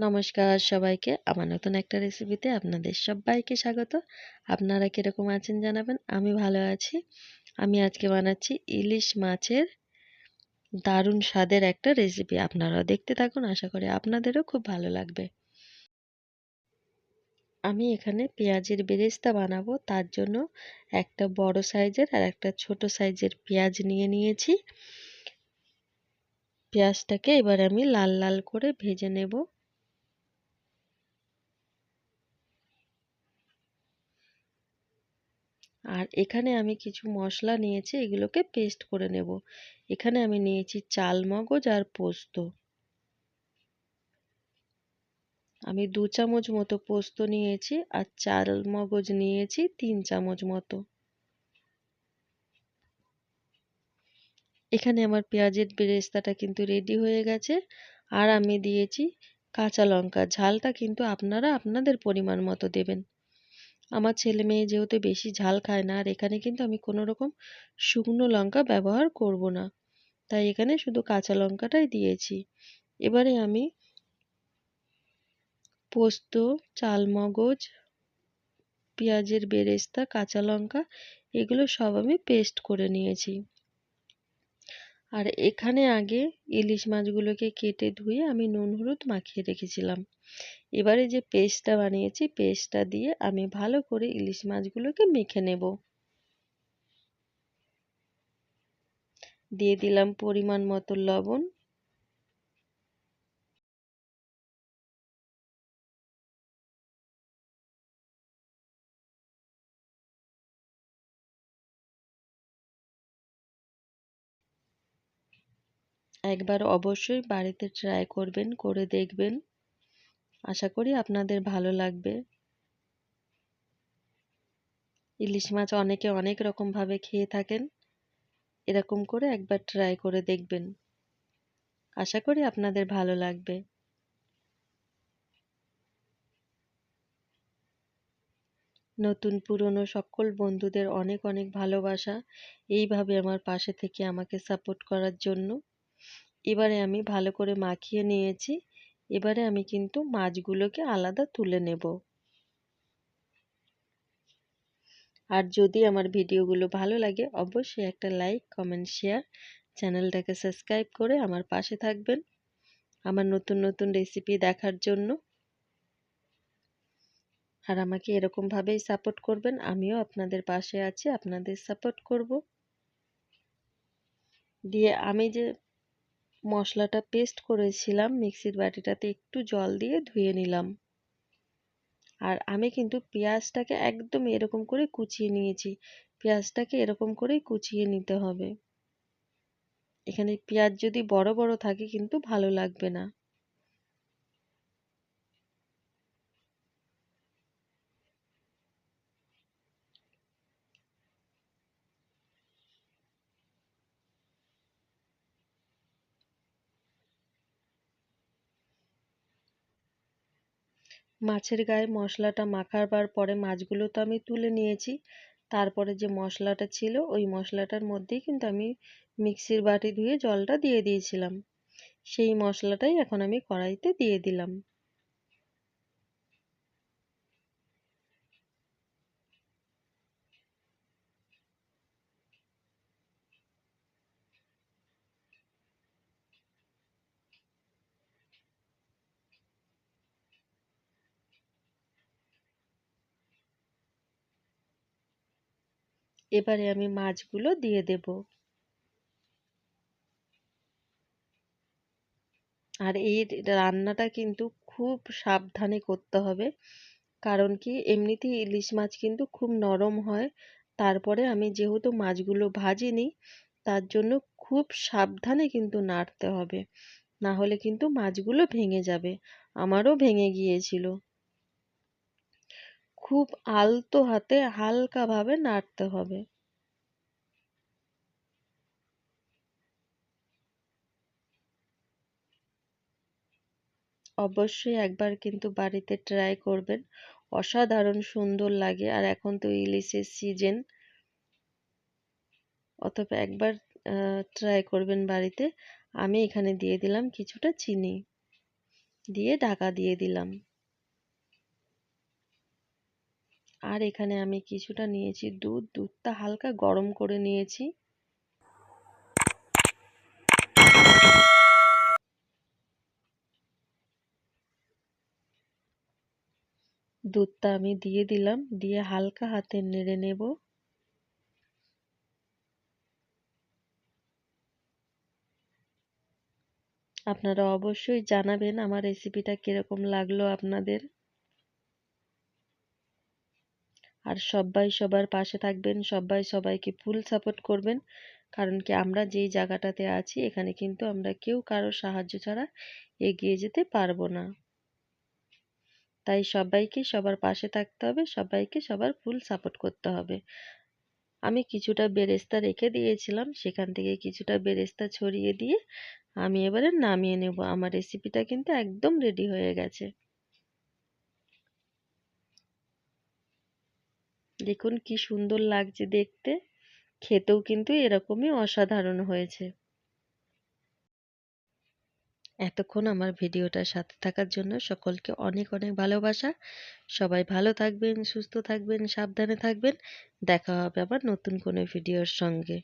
নমস্কার সবাইকে। আমার নতুন একটা রেসিপিতে আপনাদের সবাইকে স্বাগত। আপনারা কীরকম আছেন জানাবেন? আমি ভালো আছি। আমি আজকে বানাচ্ছি ইলিশ মাছের দারুণ স্বাদের একটা রেসিপি আপনারাও দেখতে থাকুন, আশা করি আপনাদেরও খুব ভালো লাগবে। আমি এখানে পেঁয়াজের বেরেস্তা বানাবো। তার জন্য একটা বড় সাইজের আর একটা ছোট সাইজের পেঁয়াজ নিয়ে নিয়েছি। পেঁয়াজটাকে এবার আমি লাল লাল করে ভেজে নেব। আর এখানে আমি কিছু মশলা নিয়েছি, এগুলোকে পেস্ট করে নেব। এখানে আমি নিয়েছি চাল মগজ আর পোস্ত। আমি দু চামচ মতো পোস্ত নিয়েছি আর চাল মগজ নিয়েছি তিন চামচ মতো। এখানে আমার পেঁয়াজের বেরেস্তাটা কিন্তু রেডি হয়ে গেছে। আর আমি দিয়েছি কাঁচা লঙ্কা, ঝালটা কিন্তু আপনারা আপনাদের পরিমাণ মতো দেবেন। আমার ছেলে মেয়ে যেহেতু বেশি ঝাল খায় না, আর এখানে কিন্তু আমি কোনো রকম শুকনো লঙ্কা ব্যবহার করব না। তাই এখানে শুধু কাঁচা লঙ্কাটাই দিয়েছি। এবারে আমি পোস্ত, চালমগজ, পেঁয়াজের বেরেস্তা, কাঁচা লঙ্কা, এগুলো সব আমি পেস্ট করে নিয়েছি। আর এখানে আগে ইলিশ মাছগুলোকে কেটে ধুয়ে আমি নুন, হলুদ মাখিয়ে রেখেছিলাম। এবারে যে পেস্টটা বানিয়েছি, পেস্টটা দিয়ে আমি ভালো করে ইলিশ মাছগুলোকে মেখে নেব। দিয়ে দিলাম পরিমাণ মতো লবণ একবার অবশ্যই বাড়িতে ট্রাই করবেন, করে দেখবেন। আশা করি আপনাদের ভালো লাগবে। ইলিশ মাছ অনেকে অনেক রকমভাবে খেয়ে থাকেন। এরকম করে একবার ট্রাই করে দেখবেন। আশা করি আপনাদের ভালো লাগবে। নতুন, পুরনো সকল বন্ধুদের অনেক অনেক ভালোবাসা। এইভাবে আমার পাশে থেকে আমাকে সাপোর্ট করার জন্য। এবারে আমি ভালো করে মাখিয়ে নিয়েছি। এবারে আমি কিন্তু মাছগুলোকে আলাদা তুলে নেব। আর যদি আমার ভিডিওগুলো ভালো লাগে, অবশ্যই একটা লাইক, কমেন্ট, শেয়ার, চ্যানেলটাকে সাবস্ক্রাইব করে আমার পাশে থাকবেন আমার নতুন নতুন রেসিপি দেখার জন্য। আর আমাকে এরকমভাবেই সাপোর্ট করবেন, আমিও আপনাদের পাশে আছি, আপনাদের সাপোর্ট করব। দিয়ে আমি যে মশলাটা পেস্ট করেছিলাম, মিক্সির বাটিটাতে একটু জল দিয়ে ধুয়ে নিলাম। আর আমি কিন্তু পেঁয়াজটাকে একদম এরকম করে কুচিয়ে নিয়েছি। পেঁয়াজটাকে এরকম করেই কুচিয়ে নিতে হবে। এখানে পেঁয়াজ যদি বড় বড় থাকে কিন্তু ভালো লাগবে না। মাছের গায়ে মশলাটা মাখাবার পরে মাছগুলো তো আমি তুলে নিয়েছি। তারপরে যে মশলাটা ছিল, ওই মশলাটার মধ্যেই কিন্তু আমি মিক্সির বাটি ধুয়ে জলটা দিয়ে দিয়েছিলাম। সেই মশলাটাই এখন আমি কড়াইতে দিয়ে দিলাম। এবারে আমি মাছগুলো দিয়ে দেব। আর এই রান্নাটা কিন্তু খুব সাবধানে করতে হবে। কারণ কি, এমনিতেই ইলিশ মাছ কিন্তু খুব নরম হয়। তারপরে আমি যেহেতু মাছগুলো ভাজিনি, তার জন্য খুব সাবধানে কিন্তু নাড়তে হবে। না হলে কিন্তু মাছগুলো ভেঙে যাবে। আমারও ভেঙে গিয়েছিল। খুব আলতো হাতে হালকাভাবে নাড়তে হবে। অবশ্যই একবার কিন্তু বাড়িতে ট্রাই করবেন। অসাধারণ সুন্দর লাগে। আর এখন তো ইলিশের সিজন অতএব একবার ট্রাই করবেন বাড়িতে। আমি এখানে দিয়ে দিলাম কিছুটা চিনি। দিয়ে ঢাকা দিয়ে দিলাম। আর এখানে আমি কিছুটা নিয়েছি দুধ। দুধটা হালকা গরম করে নিয়েছি। দুধটা আমি দিয়ে দিলাম, দিয়ে হালকা হাতে নেড়ে নেব। আপনারা অবশ্যই জানাবেন আমার রেসিপিটা কীরকম লাগল আপনাদের। আর সবাই সবার পাশে থাকবেন, সবাই সবাইকে ফুল সাপোর্ট করবেন, কারণ কি আমরা যেই জায়গাটাতে আছি, এখানে কিন্তু আমরা কেউ কারও সাহায্য ছাড়া এগিয়ে যেতে পারব না। তাই সবাইকে সবার পাশে থাকতে হবে, সবাইকে সবার ফুল সাপোর্ট করতে হবে। আমি কিছুটা বেরেস্তা রেখে দিয়েছিলাম, সেখান থেকে কিছুটা বেরেস্তা ছড়িয়ে দিয়ে আমি এবারে নামিয়ে নেব। আমার রেসিপিটা কিন্তু একদম রেডি হয়ে গেছে। দেখুন কি সুন্দর লাগছে দেখতে। খেতেও কিন্তু এরকমই অসাধারণ হয়েছে। এতক্ষণ আমার ভিডিওটার সাথে থাকার জন্য সকলকে অনেক অনেক ভালোবাসা। সবাই ভালো থাকবেন, সুস্থ থাকবেন, সাবধানে থাকবেন। দেখা হবে আবার নতুন কোনো ভিডিওর সঙ্গে।